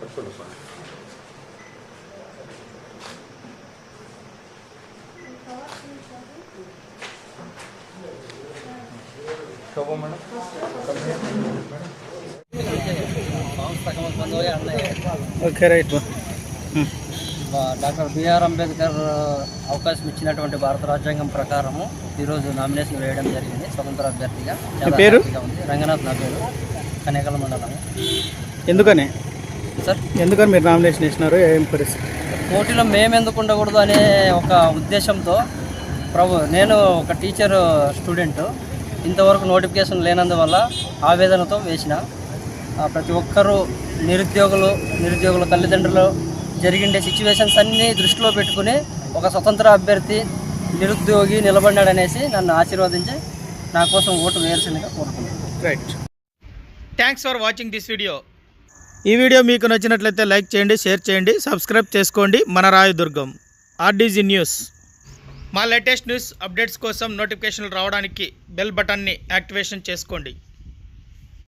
ತಕ್ಕೊಂಡು ಸ್ವಾಮಿ ಕಬ್ಬು ಓಕೆ ರೈಟ್ ಹ್ಞೂ డాక్టర్ బిఆర్ అంబేద్కర్ అవకాశం ఇచ్చినటువంటి భారత రాజ్యాంగం ప్రకారము ఈరోజు నామినేషన్ వేయడం జరిగింది. స్వతంత్ర అభ్యర్థిగా. పేరు? రంగనాథ్ నా పేరు. కనేకల మండలం. ఎందుకని? సార్? ఎందుకని మీరు నామినేషన్ ఇచ్చినారు ఏం పరిస్థితి? పోటీలో మేము ఎందుకు ఉండకూడదు అనే ఒక ఉద్దేశంతో ప్రభు నేను ఒక టీచర్ స్టూడెంట్. ఇంతవరకు నోటిఫికేషన్ లేనందువల్ల ఆవేదనతో వేసిన. ప్రతి ఒక్కరూ నిరుద్యోగులు నిరుద్యోగుల తల్లిదండ్రులు జరిగిండే సిచ్యువేషన్స్ అన్నీ దృష్టిలో పెట్టుకుని ఒక స్వతంత్ర అభ్యర్థి నిరుద్యోగి నిలబడినాడనేసి నన్ను ఆశీర్వదించి నా కోసం ఓటు వేయాల్సిందిగా కోరుకుంటున్నాను. Right thanks for watching this video ఈ వీడియో మీకు నచ్చినట్లయితే లైక్ చేయండి షేర్ చేయండి సబ్స్క్రైబ్ చేసుకోండి. మన రాయదుర్గం ఆర్డీజీ న్యూస్ మా లేటెస్ట్ న్యూస్ అప్డేట్స్ కోసం నోటిఫికేషన్లు రావడానికి బెల్ బటన్ని యాక్టివేషన్ చేసుకోండి.